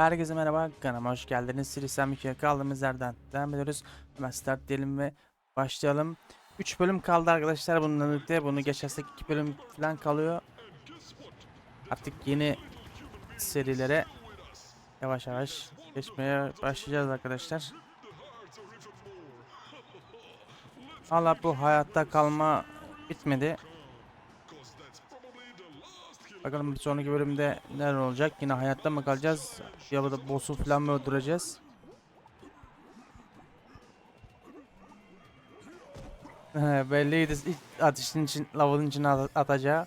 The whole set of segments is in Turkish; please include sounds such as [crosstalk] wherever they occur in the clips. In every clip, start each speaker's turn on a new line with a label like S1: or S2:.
S1: Herkese merhaba, kanalıma hoş geldiniz. Sirisem 2'ye kaldığımız yerden devam ediyoruz. Hemen start diyelim ve başlayalım. 3 bölüm kaldı arkadaşlar bununla birlikte. Bunu geçersek 2 bölüm falan kalıyor. Artık yeni serilere yavaş yavaş geçmeye başlayacağız arkadaşlar. Hala bu hayatta kalma bitmedi. Bakalım bir sonraki bölümde neler olacak? Yine hayatta mı kalacağız? Ya da boss'u falan mı öldüreceğiz? [laughs] Belliydi ilk ateşin için, lavın içine at- atacağı.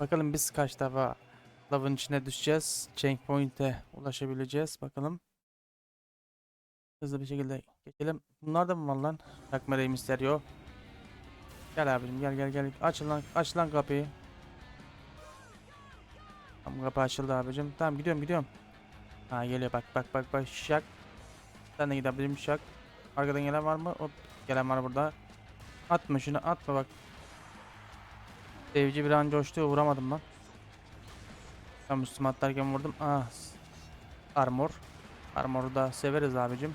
S1: Bakalım biz kaç defa lavın içine düşeceğiz. Checkpoint'e ulaşabileceğiz. Bakalım. Hızlı bir şekilde geçelim. Bunlar da mı var lan? Takma Mysterio. Gel abicim gel gel gel. Aç lan, aç lan kapıyı. Tamam kapı açıldı abicim. Tamam gidiyorum gidiyorum. Ha geliyor bak bak bak bak şak. Sen de gidebilirim şak. Arkadan gelen var mı? Hop gelen var burada. Atma şunu atma bak. Sevci bir an coştu vuramadım lan. Ben Müslüman atlarken vurdum. Ah. Armor. Armor'u da severiz abicim.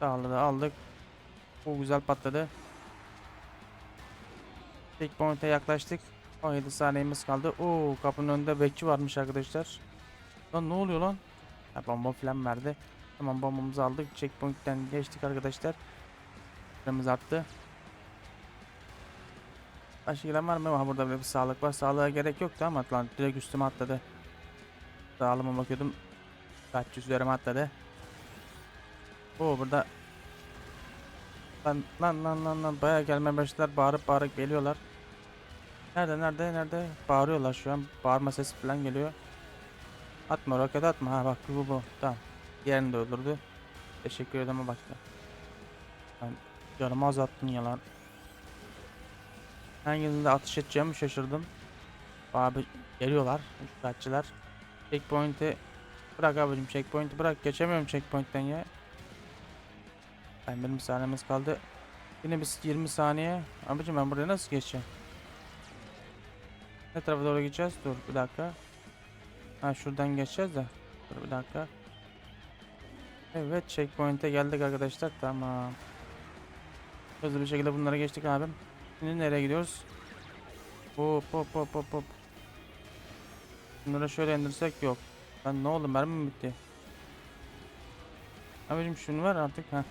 S1: Sağlığı da aldık. Bu güzel patladı. Checkpoint'e yaklaştık. 17 saniyemiz kaldı. Oo kapının önünde bekçi varmış arkadaşlar. Lan ne oluyor lan? Ha, bomba falan verdi. Tamam bombamızı aldık. Checkpoint'ten geçtik arkadaşlar. Süremiz arttı. Başka gelen var mı? Ha burada bir sağlık var. Sağlığa gerek yoktu ama lan direkt üstüme atladı. Sağlığıma bakıyordum. Kaç yüz üzerime atladı. Oo burada Lan lan lan lan lan bayağı gelmeye başladılar bağırıp bağırıp geliyorlar. Nerede nerede nerede bağırıyorlar şu an bağırma sesi falan geliyor. Atma roket atma ha bak bu bu tamam. Diğerini de öldürdü. Teşekkür ederim bak ya. Ben canımı azalttın ya lan. Hangisinde atış edeceğimi şaşırdım. Abi geliyorlar kaççılar. Checkpoint'i bırak abicim checkpoint'i bırak geçemiyorum checkpoint'ten ya. Ben benim saniyemiz kaldı. Yine biz 20 saniye. Abicim ben buraya nasıl geçeceğim? Ne tarafa doğru gideceğiz? Dur bir dakika. Ha şuradan geçeceğiz de. Dur bir dakika. Evet checkpoint'e geldik arkadaşlar. Tamam. Hızlı bir şekilde bunlara geçtik abim. Şimdi nereye gidiyoruz? Hop hop hop hop hop. Bunları şöyle indirsek yok. Ben ne oldu mermi mi bitti? Abicim şunu ver artık ha.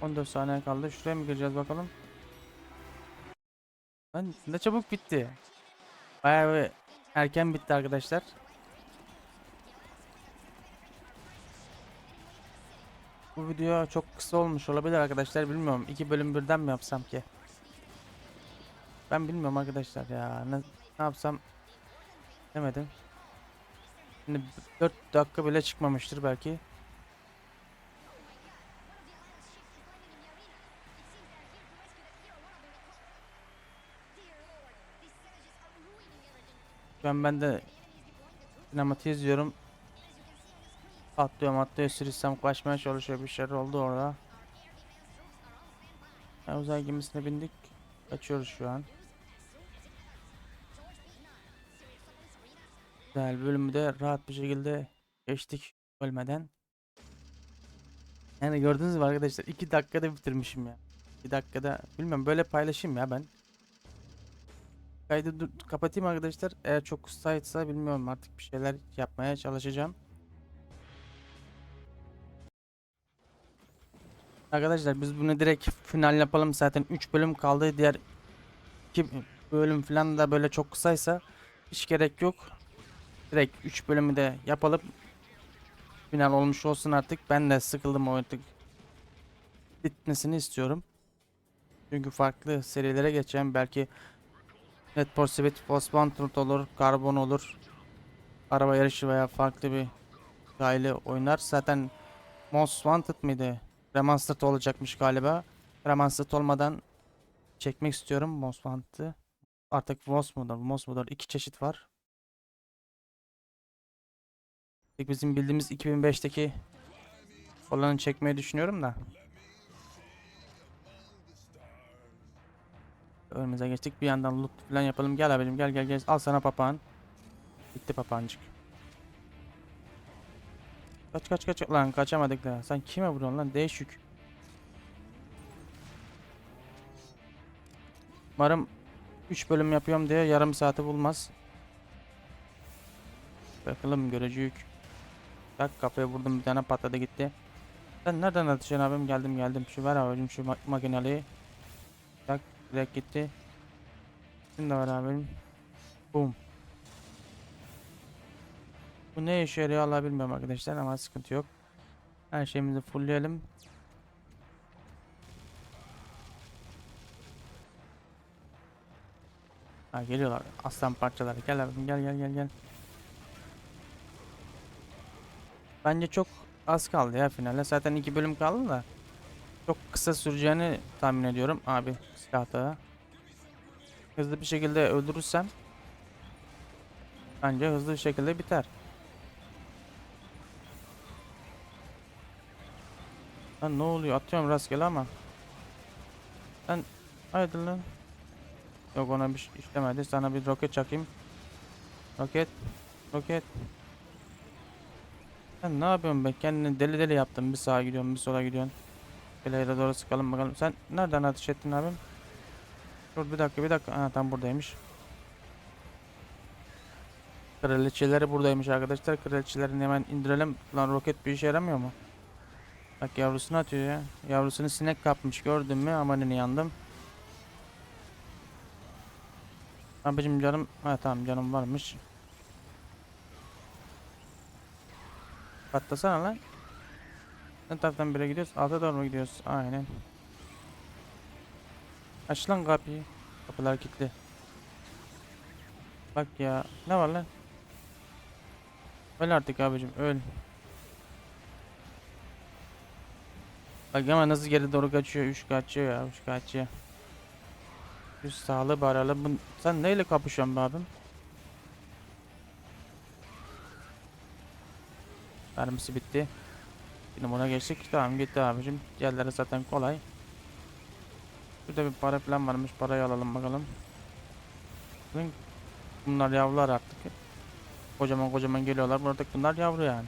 S1: 14 saniye kaldı. Şuraya mı gireceğiz bakalım. Lan ne çabuk bitti. Bayağı erken bitti arkadaşlar. Bu video çok kısa olmuş olabilir arkadaşlar. Bilmiyorum. iki bölüm birden mi yapsam ki? Ben bilmiyorum arkadaşlar ya. Ne, ne yapsam demedim. Şimdi 4 dakika bile çıkmamıştır belki. Ben ben de sinematiği izliyorum. Atlıyorum atlıyor sürüsem kaçmaya çalışıyor bir şeyler oldu orada. Ya uzay gemisine bindik. Kaçıyoruz şu an. Güzel bölümü de rahat bir şekilde geçtik ölmeden. Yani gördünüz mü arkadaşlar 2 dakikada bitirmişim ya. 2 dakikada bilmiyorum böyle paylaşayım ya ben. Kaydı dur- kapatayım arkadaşlar. Eğer çok kısaysa bilmiyorum artık bir şeyler yapmaya çalışacağım. Arkadaşlar biz bunu direkt final yapalım. Zaten 3 bölüm kaldı. Diğer 2 bölüm falan da böyle çok kısaysa hiç gerek yok. Direkt 3 bölümü de yapalım. Final olmuş olsun artık. Ben de sıkıldım artık. Bitmesini istiyorum. Çünkü farklı serilere geçeceğim. Belki For Speed Most Wanted olur, Carbon olur. Araba yarışı veya farklı bir hikayeli oynar. Zaten Most Wanted mıydı? Remastered olacakmış galiba. Remastered olmadan çekmek istiyorum Most Wanted'ı. Artık Most mudur, Most mudur? İki çeşit var. Bizim bildiğimiz 2005'teki olanı çekmeyi düşünüyorum da. Önümüze geçtik. Bir yandan loot falan yapalım. Gel abicim gel gel gel. Al sana papağan. Gitti papağancık. Kaç kaç kaç. Lan kaçamadık da. Sen kime vuruyorsun lan? Değişik. Umarım 3 bölüm yapıyorum diye yarım saati bulmaz. Bakalım görecek. Tak kafaya vurdum bir tane patladı gitti. Sen nereden atışıyorsun abim? Geldim geldim. Şu ver abicim şu ma makineliği. Direkt gitti. Şimdi var abim. Boom. Bu ne işe yarıyor Allah bilmiyorum arkadaşlar ama sıkıntı yok. Her şeyimizi fullleyelim. Ha geliyorlar aslan parçaları. Gel abim gel gel gel gel. Bence çok az kaldı ya finale. Zaten iki bölüm kaldı da. Çok kısa süreceğini tahmin ediyorum abi silah. Hızlı bir şekilde öldürürsem bence hızlı bir şekilde biter. Lan ne oluyor? Atıyorum rastgele ama. Sen haydi lan. Yok ona bir şey işlemedi. Sana bir roket çakayım. Roket. Roket. Sen ne yapıyorsun be? Kendini deli deli yaptın. Bir sağa gidiyorsun, bir sola gidiyorsun. İleri doğru sıkalım bakalım. Sen nereden ateş ettin abim? Dur bir dakika, bir dakika. Ha tam buradaymış. Kraliçeleri buradaymış arkadaşlar. Kraliçelerini hemen indirelim. Lan roket bir işe yaramıyor mu? Bak yavrusunu atıyor ya. Yavrusunu sinek kapmış gördün mü? Amanını yandım. Abicim canım. Ha tamam canım varmış. Patlasana lan. Ne taraftan bire gidiyoruz? Alta doğru mu gidiyoruz? Aynen. Aç lan kapıyı. Kapılar kilitli. Bak ya. Ne var lan? Öl artık abicim öl. Bak ama nasıl geri doğru kaçıyor. Üç kaçıyor ya. Üç kaçıyor. Üst sağlı baralı. Bu... Sen neyle kapışıyorsun be abim? Mermisi bitti. Şimdi buna geçtik. Tamam gitti abicim. Diğerleri zaten kolay. Burada bir para falan varmış. Parayı alalım bakalım. Bunlar yavrular artık. Kocaman kocaman geliyorlar. Burada bunlar yavru yani.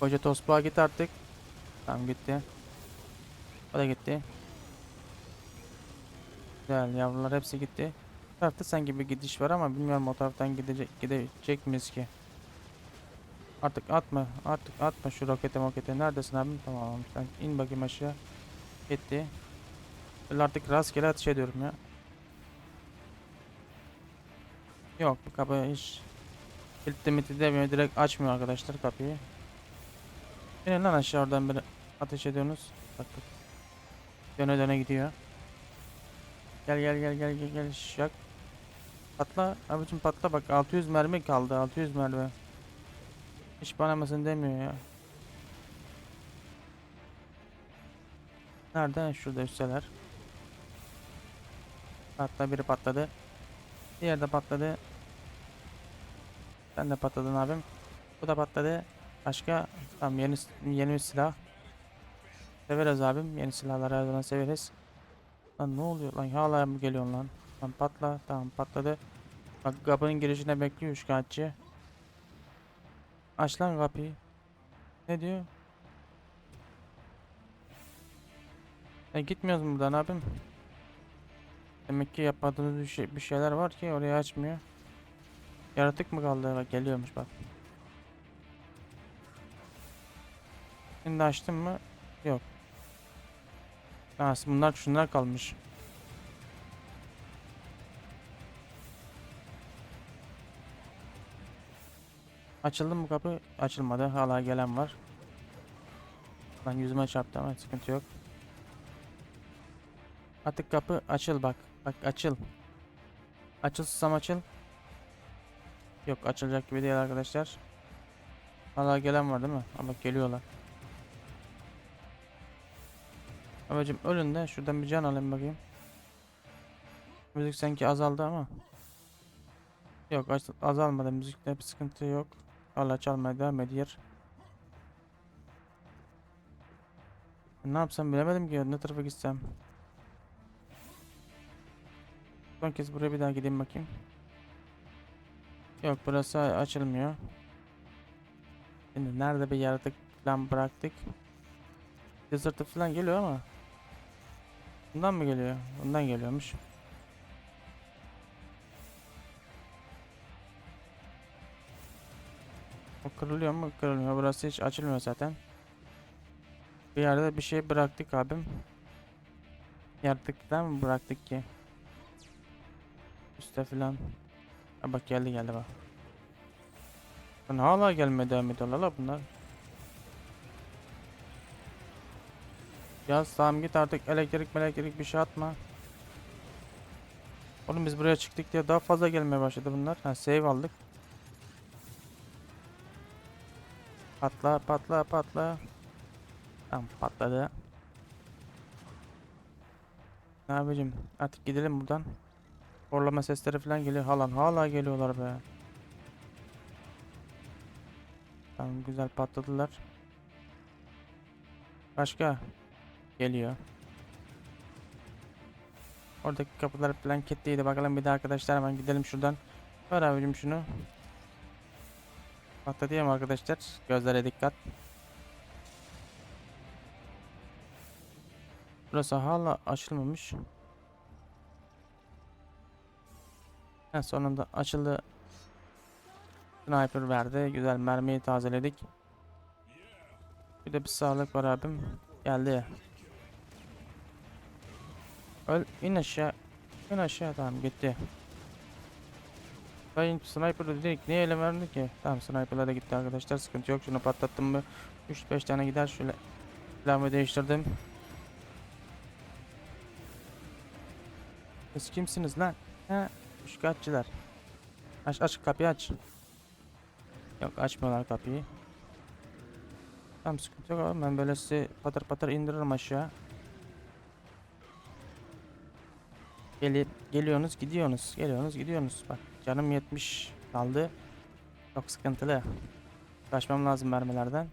S1: Koca tosbağa git artık. Tamam gitti. O da gitti. Güzel yavrular hepsi gitti. Bu tarafta sanki bir gidiş var ama bilmiyorum o taraftan gidecek gidecek miyiz ki? Artık atma artık atma şu rokete mokete. Neredesin abim? Tamam sen in bakayım aşağı. Gitti Böyle artık rastgele ateş ediyorum ya. Yok bu kapı hiç kilitli mitti demiyor. Direkt açmıyor arkadaşlar kapıyı. İnin lan aşağı oradan beri ateş ediyorsunuz. Bak bak. Döne döne gidiyor. Gel gel gel gel gel gel. Şak. Patla. Abicim patla bak. 600 mermi kaldı 600 mermi hiç bana mısın demiyor ya. Nerede? Şurada üsteler. Hatta biri patladı. Diğer de patladı. Sen de patladın abim. Bu da patladı. Başka? Tamam yeni yeni bir silah. Severiz abim. Yeni silahları her zaman severiz. Lan ne oluyor lan? Hala mı geliyorsun lan? Lan patla. Tamam patladı. Bak kapının girişine bekliyor kağıtçı. Aç lan kapıyı. Ne diyor? E gitmiyoruz buradan abim? Demek ki yapmadığınız bir, şey, bir şeyler var ki orayı açmıyor. Yaratık mı kaldı? Bak geliyormuş bak. Şimdi açtım mı? Yok. Ha, bunlar şunlar kalmış. Açıldı mı kapı? Açılmadı. Hala gelen var. Lan yüzüme çarptı ama sıkıntı yok. Artık kapı açıl bak. Bak açıl. Açılsam açıl. Yok açılacak gibi değil arkadaşlar. Hala gelen var değil mi? Ama geliyorlar. Abicim ölün de şuradan bir can alayım bakayım. Müzik sanki azaldı ama. Yok az- azalmadı müzikte bir sıkıntı yok. Hala çalmaya devam ediyor. Ne yapsam bilemedim ki ne tarafa gitsem. Son kez buraya bir daha gideyim bakayım. Yok burası açılmıyor. Şimdi nerede bir yaratık falan bıraktık. Desert'ı falan geliyor ama. Bundan mı geliyor? Bundan geliyormuş. O kırılıyor mu? Kırılmıyor. Burası hiç açılmıyor zaten. Bir yerde bir şey bıraktık abim. Yaratıktan mı bıraktık ki? Üste filan. Ha bak geldi geldi bak. Lan hala gelmeye devam ediyorlar la bunlar. Ya tamam git artık elektrik elektrik bir şey atma. Oğlum biz buraya çıktık diye daha fazla gelmeye başladı bunlar. Ha save aldık. Patla patla patla. Tamam patladı. Ne yapacağım? Artık gidelim buradan. Horlama sesleri falan geliyor. Halan hala geliyorlar be. Tamam güzel patladılar. Başka geliyor. Oradaki kapılar falan kilitliydi. Bakalım bir de arkadaşlar hemen gidelim şuradan. Ver abicim şunu. Patlatayım arkadaşlar. Gözlere dikkat. Burası hala açılmamış. Ha, sonunda açıldı. Sniper verdi. Güzel mermiyi tazeledik. Bir de bir sağlık var abim. Geldi. Öl in aşağı. İn aşağı tamam gitti. Sayın sniper dedik niye ele verdi ki? Tamam sniper'la da gitti arkadaşlar sıkıntı yok. Şunu patlattım mı 3-5 tane gider şöyle silahımı değiştirdim. Siz kimsiniz lan? He, şikayetçiler. Aç aç kapıyı aç. Yok açmıyorlar kapıyı. Tamam sıkıntı yok abi ben böyle sizi patır patır indiririm aşağı. Geli geliyorsunuz gidiyorsunuz geliyorsunuz gidiyorsunuz bak canım 70 kaldı. Çok sıkıntılı. Kaçmam lazım mermilerden.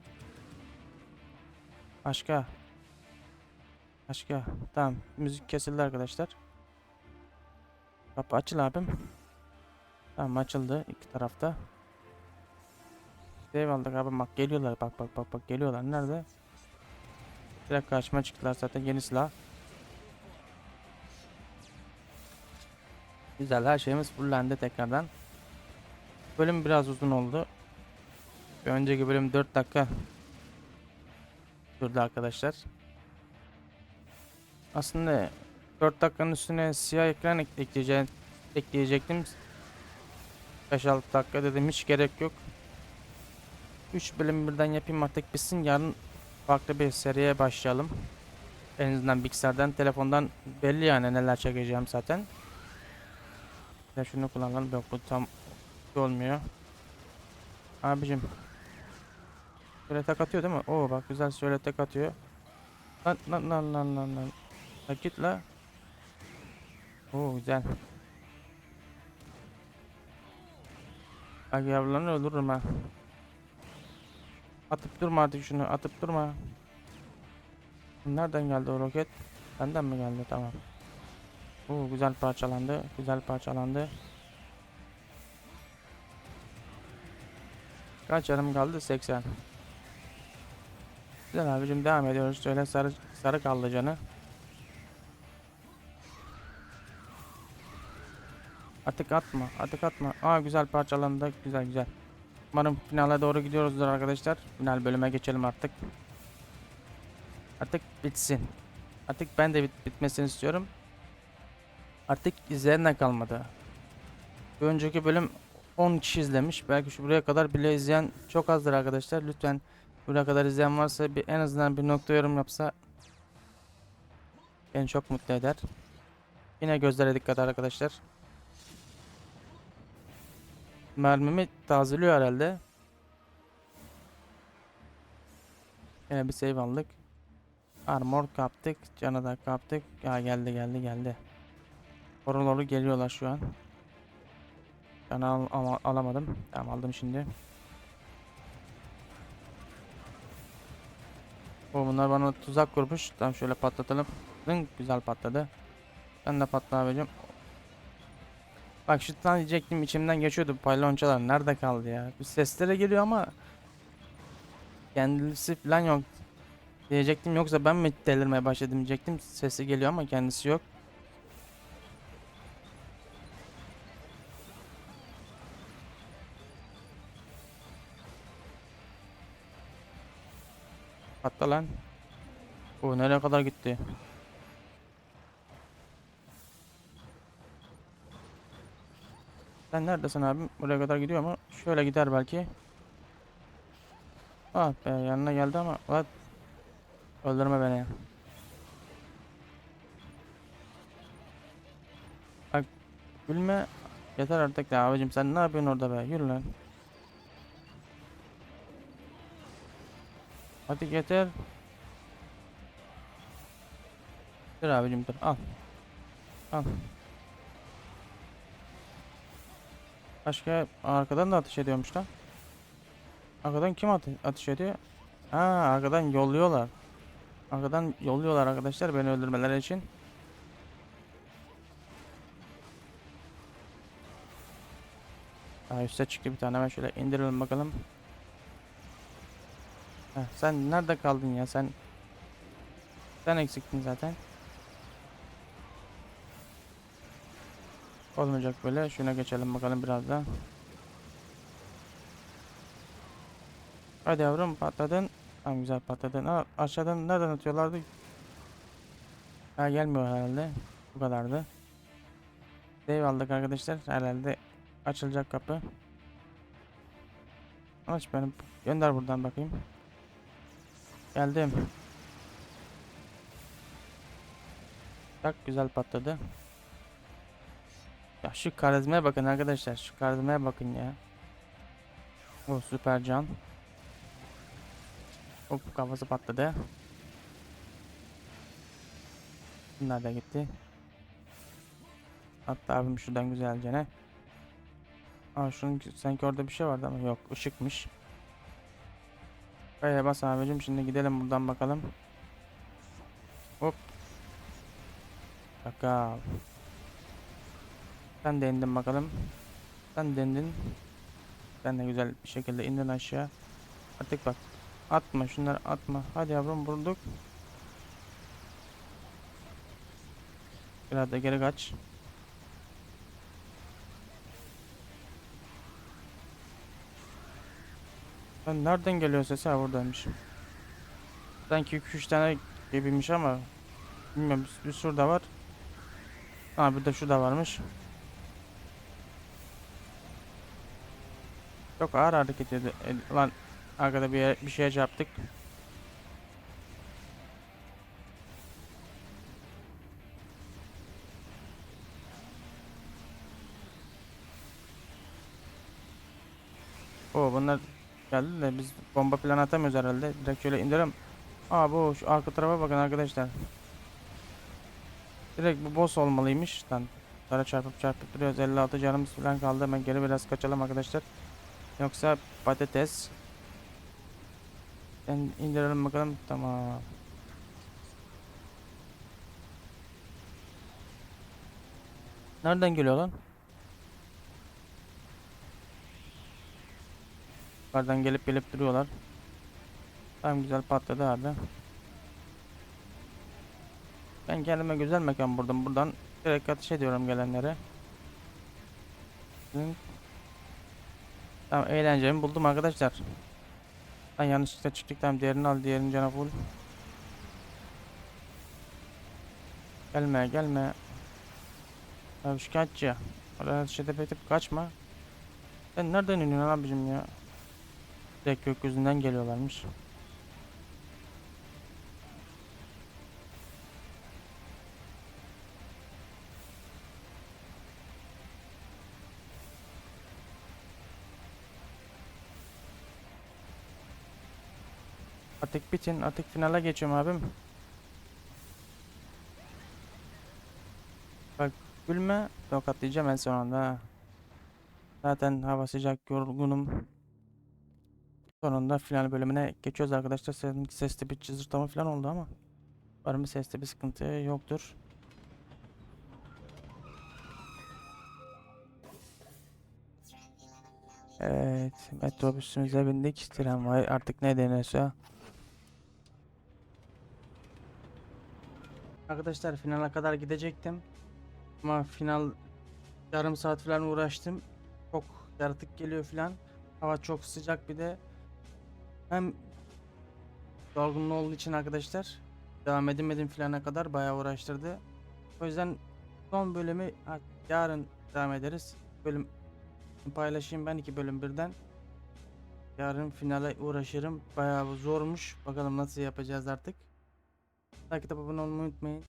S1: Başka. Başka. Tamam müzik kesildi arkadaşlar. Kapı açıl abim. Tamam açıldı iki tarafta. Save aldık abi bak geliyorlar bak bak bak bak geliyorlar nerede? Direkt karşıma çıktılar zaten yeni silah. Güzel her şeyimiz fullendi tekrardan. Bölüm biraz uzun oldu. Bir önceki bölüm 4 dakika sürdü arkadaşlar. Aslında 4 dakikanın üstüne siyah ekran ek- ekleyece ekleyecektim. 5-6 dakika dedim hiç gerek yok. 3 bölüm birden yapayım artık bitsin. Yarın farklı bir seriye başlayalım. En azından bilgisayardan, telefondan belli yani neler çekeceğim zaten. Ya şunu kullanalım. Yok bu tam olmuyor. Abicim. Şöyle tek atıyor değil mi? Oo bak güzel şöyle tek atıyor. Lan lan lan lan lan lan. Ha git la. Oo güzel. Bak yavrularını öldürürüm ha. Atıp durma artık şunu atıp durma. Nereden geldi o roket? Benden mi geldi? Tamam. Oo güzel parçalandı. Güzel parçalandı. Kaç yarım kaldı? 80. Güzel abicim devam ediyoruz. Şöyle sarı sarı kaldı canı. Atık atma. Atık atma. Aa güzel parçalandı. Güzel güzel. Umarım finale doğru gidiyoruzdur arkadaşlar. Final bölüme geçelim artık. Artık bitsin. Artık ben de bit bitmesini istiyorum. Artık izleyen de kalmadı. Bir önceki bölüm 10 kişi izlemiş. Belki şu buraya kadar bile izleyen çok azdır arkadaşlar. Lütfen buraya kadar izleyen varsa bir en azından bir nokta yorum yapsa beni çok mutlu eder. Yine gözlere dikkat arkadaşlar. Mermimi tazeliyor herhalde. Yine bir save aldık. Armor kaptık. Canı da kaptık. Ya geldi geldi geldi. Oraları geliyorlar şu an. Ben al, ama- alamadım. Tamam aldım şimdi. O bunlar bana tuzak kurmuş. Tamam şöyle patlatalım. Güzel patladı. Ben de patla abicim. Bak şuttan diyecektim içimden geçiyordu paylonçalar nerede kaldı ya? Bir seslere geliyor ama kendisi falan yok. Diyecektim yoksa ben mi delirmeye başladım diyecektim. Sesi geliyor ama kendisi yok. Patla lan. O nereye kadar gitti? Sen neredesin abim? Buraya kadar gidiyor mu? Şöyle gider belki. Ah be yanına geldi ama what? Öldürme beni. Bak gülme. Yeter artık ya abicim sen ne yapıyorsun orada be? Yürü lan. Hadi getir. Dur abicim dur al. Al. Başka arkadan da ateş ediyormuş lan. Arkadan kim ate ateş ediyor? Ha arkadan yolluyorlar. Arkadan yolluyorlar arkadaşlar beni öldürmeleri için. Daha üste çıktı bir tane hemen şöyle indirelim bakalım. Heh, sen nerede kaldın ya sen? Sen eksiktin zaten. Olmayacak böyle. Şuna geçelim bakalım biraz daha. Hadi yavrum patladın. Tamam güzel patladın. Aa, aşağıdan nereden atıyorlardı? Ha gelmiyor herhalde. Bu kadardı. Save aldık arkadaşlar. Herhalde açılacak kapı. Aç benim. Gönder buradan bakayım. Geldim. Bak güzel patladı. Ya şu karizmaya bakın arkadaşlar. Şu karizmaya bakın ya. O süper can. Hop kafası patladı. Bunlar da gitti. Hatta abim şuradan güzelce ne? Aa şunun sanki orada bir şey vardı ama yok ışıkmış. Kaya bas abicim şimdi gidelim buradan bakalım. Hop. Bakalım. Sen de indin bakalım. Sen de indin. Sen de güzel bir şekilde indin aşağı. Artık bak. Atma şunları atma. Hadi yavrum vurduk. Biraz da geri kaç. Ben nereden geliyor ses ha buradaymış. Sanki 2-3 tane gibiymiş ama bilmiyorum bir, bir şurada var. Ha bir de şurada varmış. Çok ağır hareket ediyor. E, Lan arkada bir, yere- bir şeye çarptık. Oo bunlar geldi de biz bomba plan atamıyoruz herhalde. Direkt şöyle indirelim. Aa bu şu arka tarafa bakın arkadaşlar. Direkt bu boss olmalıymış. LanLara çarpıp çarpıp duruyoruz. 56 canımız falan kaldı. Hemen geri biraz kaçalım arkadaşlar. Yoksa patates. Ben indirelim bakalım. Tamam. Nereden geliyor lan? Yukarıdan gelip gelip duruyorlar. Tamam güzel patladı abi. Ben kendime güzel mekan buldum. Buradan direkt ateş ediyorum gelenlere. Tamam eğlencemi buldum arkadaşlar. Ben yanlışlıkla çıktık tamam diğerini al diğerinin canı full. Gelme gelme. Abi şikayetçi. Oraya şey tepetip kaçma. Sen nereden iniyorsun abicim ya? Direkt gökyüzünden geliyorlarmış. Artık bitin. Artık finale geçiyorum abim. Bak gülme. Tokatlayacağım en sonunda. Zaten hava sıcak yorgunum. Sonunda final bölümüne geçiyoruz arkadaşlar. Seninki sesli bir cızırtama falan oldu ama. Umarım sesli bir sıkıntı yoktur. Evet, metrobüsümüze bindik. Tramvay artık ne deniyorsa. Arkadaşlar finale kadar gidecektim. Ama final yarım saat falan uğraştım. Çok yaratık geliyor falan. Hava çok sıcak bir de. Hem yorgunluğu olduğu için arkadaşlar devam edemedim filana kadar bayağı uğraştırdı. O yüzden son bölümü yarın devam ederiz. Bölüm paylaşayım ben iki bölüm birden. Yarın finale uğraşırım. Bayağı zormuş. Bakalım nasıl yapacağız artık. Takip abone olmayı unutmayın.